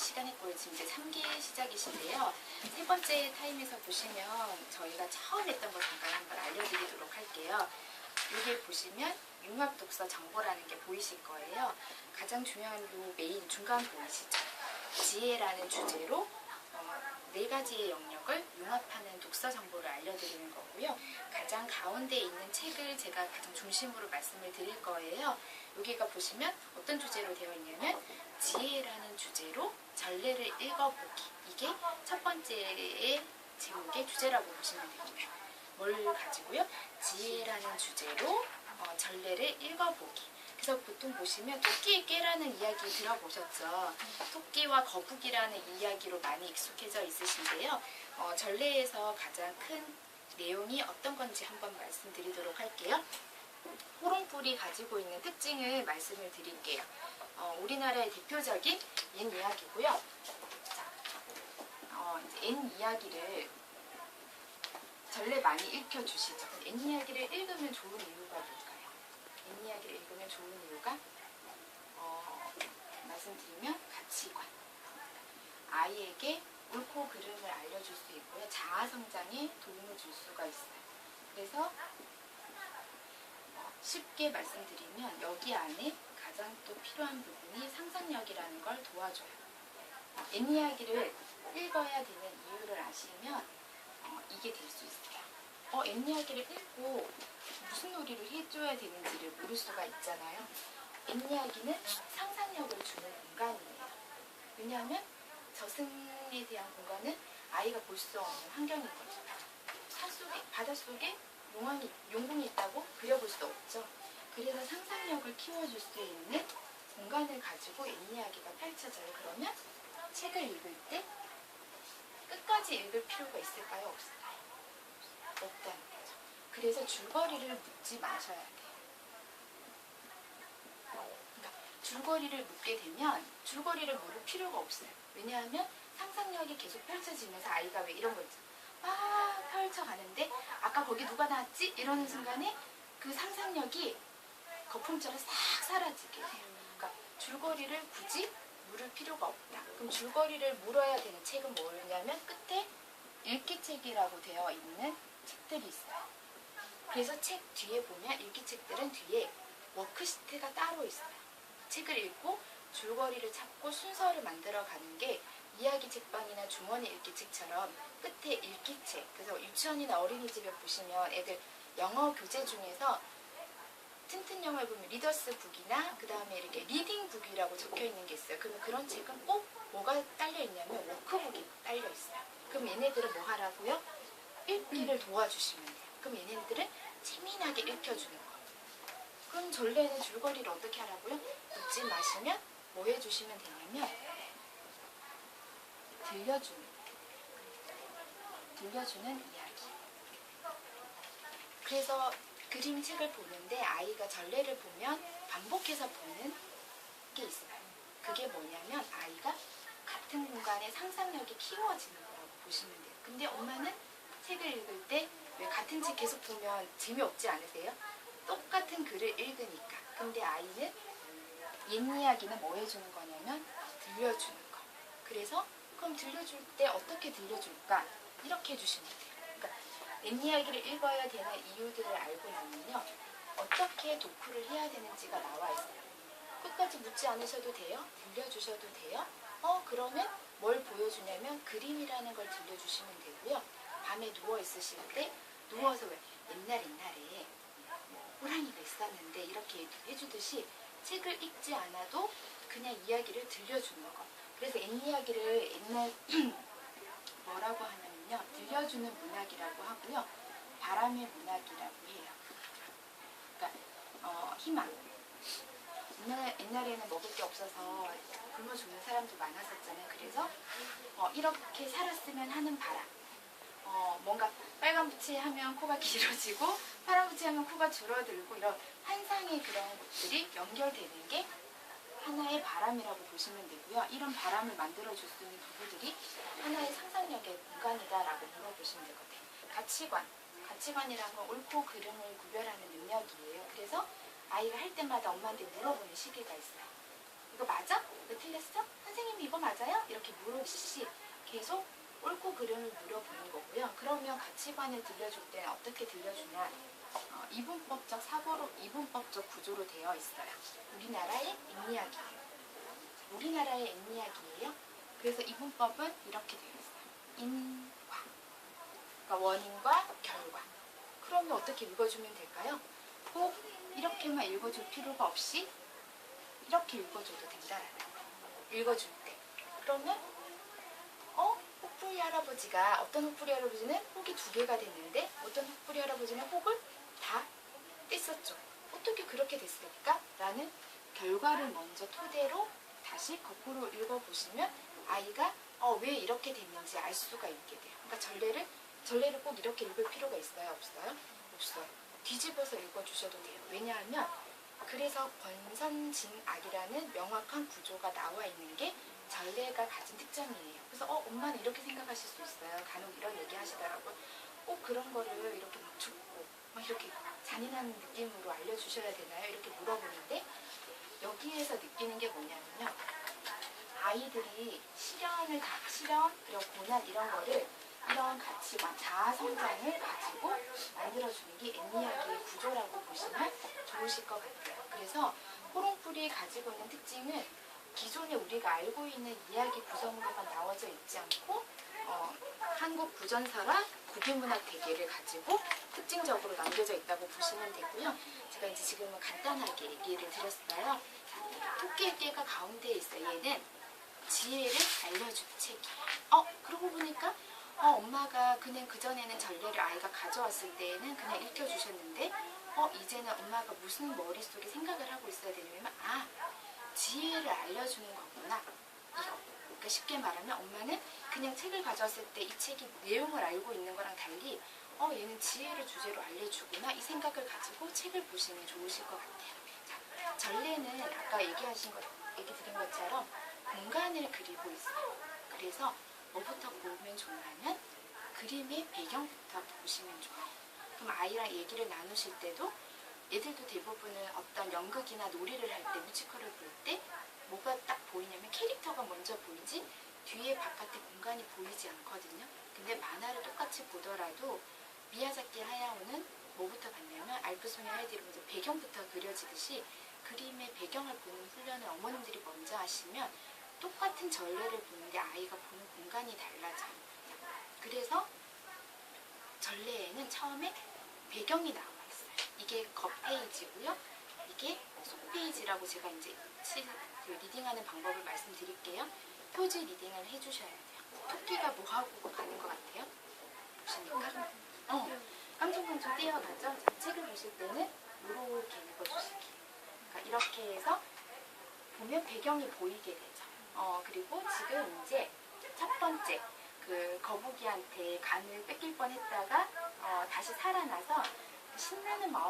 시간의 꼴 지금 이제 3기 시작이신데요. 세 번째 타임에서 보시면 저희가 처음 했던 거 잠깐 한번 알려드리도록 할게요. 여기 보시면 융합 독서 정보라는 게 보이실 거예요. 가장 중요한 요 메인 중간 보이시죠? 지혜라는 주제로 어, 네 가지의 영역을 융합하는 독서 정보를 알려드리는 거고요. 가장 가운데 있는 책을 제가 가장 중심으로 말씀을 드릴 거예요. 여기가 보시면 어떤 주제로 되어 있냐면 지혜라는 주제로 전례를 읽어보기. 이게 첫 번째의 제목의 주제라고 보시면 됩니다. 뭘 가지고요? 지혜라는 주제로 어, 전례를 읽어보기. 그래서 보통 보시면 토끼의 깨라는 이야기 들어보셨죠? 토끼와 거북이라는 이야기로 많이 익숙해져 있으신데요. 어, 전례에서 가장 큰 내용이 어떤 건지 한번 말씀드리도록 할게요. 호롱불이 가지고 있는 특징을 말씀을 드릴게요. 어, 우리나라의 대표적인 옛 이야기고요. 자, 어, 이제 옛 이야기를 전례 많이 읽혀주시죠. 옛 이야기를 읽으면 좋은 이유가 뭘까요? 옛 이야기를 읽으면 좋은 이유가 어, 말씀드리면 가치관. 아이에게 옳고 그름을 알려줄 수 있고요. 자아 성장에 도움을 줄 수가 있어요. 그래서 어, 쉽게 말씀드리면 여기 안에 가장 또 필요한 부분이 상상력이라는 걸 도와줘요. 어, 옛 이야기를 읽어야 되는 이유를 아시면 어, 이게 될 수 있어요. 어, 옛 이야기를 읽고 무슨 놀이를 해줘야 되는지를 모를 수가 있잖아요. 옛 이야기는 상상력을 주는 공간이에요. 왜냐하면 저승에 대한 공간은 아이가 볼 수 없는 환경이거든요. 산속에, 바닷속에 용왕이, 용궁이 있다고 그려볼 수 없죠. 그래서 상상력을 키워줄 수 있는 공간을 가지고 옛 이야기가 펼쳐져요. 그러면 책을 읽을 때 끝까지 읽을 필요가 있을까요? 없을까요? 없다는 거죠. 그래서 줄거리를 묻지 마셔야 돼요. 그러니까 줄거리를 묻게 되면 줄거리를 물을 필요가 없어요. 왜냐하면 상상력이 계속 펼쳐지면서 아이가 왜 이런 거 있죠. 막 펼쳐가는데 아까 거기 누가 나왔지? 이러는 순간에 그 상상력이 거품처럼 싹 사라지게 돼요. 그러니까 줄거리를 굳이 물을 필요가 없다. 그럼 줄거리를 물어야 되는 책은 뭐냐면 끝에 읽기책이라고 되어 있는 책들이 있어요. 그래서 책 뒤에 보면 읽기책들은 뒤에 워크시트가 따로 있어요. 책을 읽고 줄거리를 찾고 순서를 만들어 가는 게 이야기 책방이나 주머니 읽기책처럼 끝에 읽기책. 그래서 유치원이나 어린이집에 보시면 애들 영어 교재 중에서 튼튼 영어를 보면 리더스 북이나 그 다음에 이렇게 리딩 북이라고 적혀 있는 게 있어요. 그러면 그런 책은 꼭 뭐가 딸려 있냐면 워크북이 딸려 있어요. 그럼 얘네들은 뭐 하라고요? 읽기를 도와주시면 돼요. 그럼 얘네들은 재미나게 읽혀주는 거. 그럼 전례는 줄거리를 어떻게 하라고요? 묻지 마시면 뭐 해주시면 되냐면 들려주는 들려주는 이야기. 그래서 그림책을 보는데 아이가 전례를 보면 반복해서 보는 게 있어요. 그게 뭐냐면 아이가 같은 공간에 상상력이 키워지는 거라고 보시면 돼요. 근데 엄마는 책을 읽을 때 왜 같은 책 계속 보면 재미없지 않으세요? 똑같은 글을 읽으니까. 근데 아이는 옛 이야기는 뭐 해주는 거냐면 들려주는 거. 그래서 그럼 들려줄 때 어떻게 들려줄까? 이렇게 해주시면 돼요. 옛 이야기를 읽어야 되는 이유들을 알고 나면요. 어떻게 독후를 해야 되는지가 나와 있어요. 끝까지 묻지 않으셔도 돼요. 들려주셔도 돼요. 어, 그러면 뭘 보여주냐면 그림이라는 걸 들려주시면 되고요. 밤에 누워 있으실 때 누워서 왜 옛날 옛날에 뭐 호랑이가 있었는데 이렇게 해주듯이 책을 읽지 않아도 그냥 이야기를 들려주는 거. 그래서 옛 이야기를 옛날 뭐라고 하냐면 요. 들려주는 문학이라고 하고요. 바람의 문학이라고 해요. 그러니까 어, 희망. 옛날, 옛날에는 먹을 게 없어서 굶어 죽는 사람도 많았었잖아요. 그래서 어, 이렇게 살았으면 하는 바람. 어, 뭔가 빨간 부채 하면 코가 길어지고 파란 부채 하면 코가 줄어들고 이런 환상의 그런 것들이 연결되는 게 하나의 바람이라고 보시면 되고요. 이런 바람을 만들어줄 수 있는 부부들이 하나의 상상력의 공간이다라고 물어보시면 되거든요. 가치관. 가치관이란 건 옳고 그름을 구별하는 능력이에요. 그래서 아이가 할 때마다 엄마한테 물어보는 시기가 있어요. 이거 맞아? 이거 틀렸어? 선생님이 이거 맞아요? 이렇게 모르듯이 계속 옳고 그름을 물어보는 거고요. 그러면 가치관을 들려줄 때는 어떻게 들려주냐? 어, 이분법적 사고로 이분법적 구조로 되어 있어요. 우리나라의 앵이야기예요. 우리나라의 앵이야기예요. 그래서 이분법은 이렇게 되어 있어요. 인과. 그러니까 원인과 결과. 그러면 어떻게 읽어주면 될까요? 꼭 이렇게만 읽어줄 필요가 없이 이렇게 읽어줘도 된다라는 거예요. 읽어줄 때. 그러면 어? 혹부리 할아버지가 어떤 혹부리 할아버지는 혹이 두 개가 됐는데 어떤 혹부리 할아버지는 혹을 다 뗐었죠. 어떻게 그렇게 됐을까? 라는 결과를 먼저 토대로 다시 거꾸로 읽어보시면 아이가 어, 왜 이렇게 됐는지 알 수가 있게 돼요. 그러니까 전례를 전례를 꼭 이렇게 읽을 필요가 있어요? 없어요? 없어요. 뒤집어서 읽어주셔도 돼요. 왜냐하면 그래서 권선징악이라는 명확한 구조가 나와 있는 게 전례가 가진 특징이에요. 그래서 어 엄마는 이렇게 생각하실 수 있어요. 간혹 이런 얘기 하시더라고요. 꼭 그런 거를 이렇게 막 죽고 막 이렇게 잔인한 느낌으로 알려주셔야 되나요? 이렇게 물어보는데 여기에서 느끼는 게 뭐냐면요. 아이들이 실현을 다 실현 그리고 고난 이런 거를 이런 가치관 자아 성장을 가지고 만들어주는 게 애니아기의 구조라고 보시면 좋으실 것 같아요. 그래서 호롱풀이 가지고 있는 특징은 기존에 우리가 알고 있는 이야기 구성으로만 나와져 있지 않고 어, 한국 구전사와 국유문학 대계를 가지고 특징적으로 남겨져 있다고 보시면 되고요. 제가 이제 지금은 간단하게 얘기를 드렸어요. 자, 토끼의 깨가 가운데에 있어요. 얘는 지혜를 알려준 책이에요. 어, 그러고 보니까 어, 엄마가 그냥 그전에는 전례를 아이가 가져왔을 때에는 그냥 읽혀주셨는데 어, 이제는 엄마가 무슨 머릿속에 생각을 하고 있어야 되냐면 아, 지혜를 알려주는 거구나. 이거. 그러니까 쉽게 말하면 엄마는 그냥 책을 가져왔을 때 이 책이 내용을 알고 있는 거랑 달리 어, 얘는 지혜를 주제로 알려주구나. 이 생각을 가지고 책을 보시면 좋으실 것 같아요. 자, 전례는 아까 얘기하신 것, 얘기 드린 것처럼 공간을 그리고 있어요. 그래서 뭐부터 보면 좋냐면 그림의 배경부터 보시면 좋아요. 그럼 아이랑 얘기를 나누실 때도 애들도 대부분은 어떤 연극이나 놀이를 할 때 뮤지컬을 볼 때 뭐가 딱 보이냐면 캐릭터가 먼저 보이지 뒤에 바깥에 공간이 보이지 않거든요. 근데 만화를 똑같이 보더라도 미야자키 하야오는 뭐부터 봤냐면 알프소녀 하이디로 먼저 배경부터 그려지듯이 그림의 배경을 보는 훈련을 어머님들이 먼저 하시면 똑같은 전례를 보는데 아이가 보는 공간이 달라져요. 그래서 전례에는 처음에 배경이 나와 있어요. 이게 겉 페이지고요. 이게 속 페이지라고 제가 이제 시- 그 리딩하는 방법을 말씀드릴게요. 표지 리딩을 해주셔야 돼요. 토끼가 뭐 하고 가는 것 같아요? 보시니까. 어, 깡총깡총 뛰어가죠. 자, 책을 보실 때는 이렇게 읽어주시기. 그러니까 이렇게 해서 보면 배경이 보이게 되죠. 어, 그리고 지금 이제 첫 번째 그 거북이한테 간을 뺏길 뻔했다가 어, 다시 살아나서 신나는 마음